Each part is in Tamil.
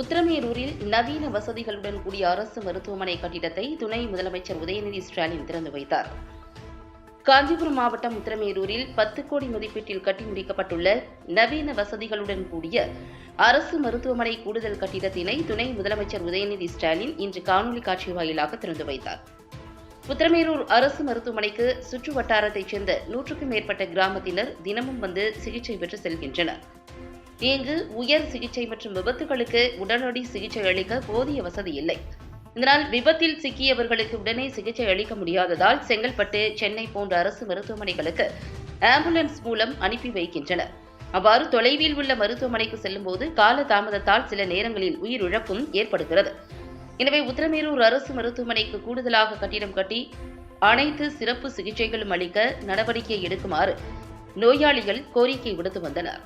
உத்தரமேரூரில் நவீன வசதிகளுடன் கூடிய அரசு மருத்துவமனை கட்டிடத்தை துணை முதலமைச்சர் உதயநிதி ஸ்டாலின் திறந்து வைத்தார். காஞ்சிபுரம் மாவட்டம் உத்தரமேரூரில் பத்து கோடி மதிப்பீட்டில் கட்டி முடிக்கப்பட்டுள்ள நவீன வசதிகளுடன் கூடிய அரசு மருத்துவமனை கூடுதல் கட்டிடத்தினை துணை முதலமைச்சர் உதயநிதி ஸ்டாலின் இன்று காணொலி காட்சி வாயிலாக திறந்து வைத்தார். உத்தரமேரூர் அரசு மருத்துவமனைக்கு சுற்று வட்டாரத்தைச் சேர்ந்த நூற்றுக்கும் மேற்பட்ட கிராமத்தினர் தினமும் வந்து சிகிச்சை பெற்று செல்கின்றனர். இங்கு உயர் சிகிச்சை மற்றும் விபத்துகளுக்கு உடனடி சிகிச்சை அளிக்க போதிய வசதி இல்லை. இதனால் விபத்தில் சிக்கியவர்களுக்கு உடனே சிகிச்சை அளிக்க முடியாததால் செங்கல்பட்டு சென்னை போன்ற அரசு மருத்துவமனைகளுக்கு ஆம்புலன்ஸ் மூலம் அனுப்பி வைக்கின்றனர். அவ்வாறு தொலைவில் உள்ள மருத்துவமனைக்கு செல்லும்போது கால தாமதத்தால் சில நேரங்களில் உயிரிழப்பும் ஏற்படுகிறது. எனவே உத்தரமேரூர் அரசு மருத்துவமனைக்கு கூடுதலாக கட்டிடம் கட்டி அனைத்து சிறப்பு சிகிச்சைகளும் அளிக்க நடவடிக்கை எடுக்குமாறு நோயாளிகள் கோரிக்கை விடுத்து வந்தனர்.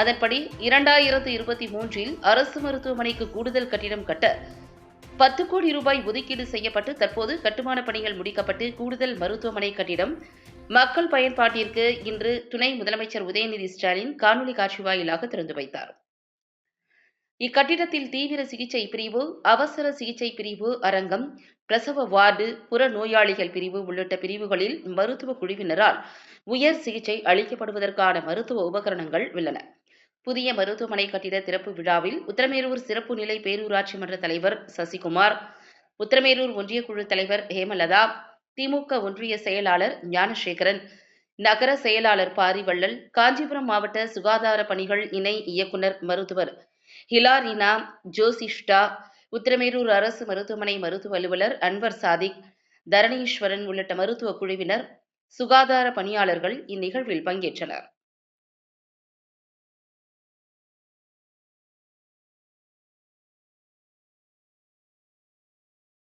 அதன்படி இரண்டாயிரத்து இருபத்தி மூன்றில் அரசு மருத்துவமனைக்கு கூடுதல் கட்டிடம் கட்ட பத்து கோடி ரூபாய் ஒதுக்கீடு செய்யப்பட்டு தற்போது கட்டுமான பணிகள் முடிக்கப்பட்டு கூடுதல் மருத்துவமனை கட்டிடம் மக்கள் பயன்பாட்டிற்கு இன்று துணை முதலமைச்சர் உதயநிதி ஸ்டாலின் காணொலி காட்சி வாயிலாக திறந்து வைத்தார். இக்கட்டிடத்தில் தீவிர சிகிச்சை பிரிவு அவசர சிகிச்சை பிரிவு அரங்கம் பிரசவ வார்டு புற நோயாளிகள் பிரிவு உள்ளிட்ட பிரிவுகளில் மருத்துவ குழுவினரால் உயர் சிகிச்சை அளிக்கப்படுவதற்கான மருத்துவ உபகரணங்கள் உள்ளன. புதிய மருத்துவமனை கட்டிட திறப்பு விழாவில் உத்தரமேரூர் சிறப்பு நிலை பேரூராட்சி மன்ற தலைவர் சசிகுமார் உத்தரமேரூர் ஒன்றிய குழு தலைவர் ஹேமலதா திமுக ஒன்றிய செயலாளர் ஞானசேகரன் நகர செயலாளர் பாரிவள்ளல் காஞ்சிபுரம் மாவட்ட சுகாதார பணிகள் இணை இயக்குனர் மருத்துவர் ஹிலாரினா ஜோசிஷ்டா உத்திரமேரூர் அரசு மருத்துவமனை மருத்துவ அலுவலர் அன்வர் சாதிக் தரணீஸ்வரன் உள்ளிட்ட மருத்துவ குழுவினர் சுகாதார பணியாளர்கள் இந்நிகழ்வில் பங்கேற்றனர்.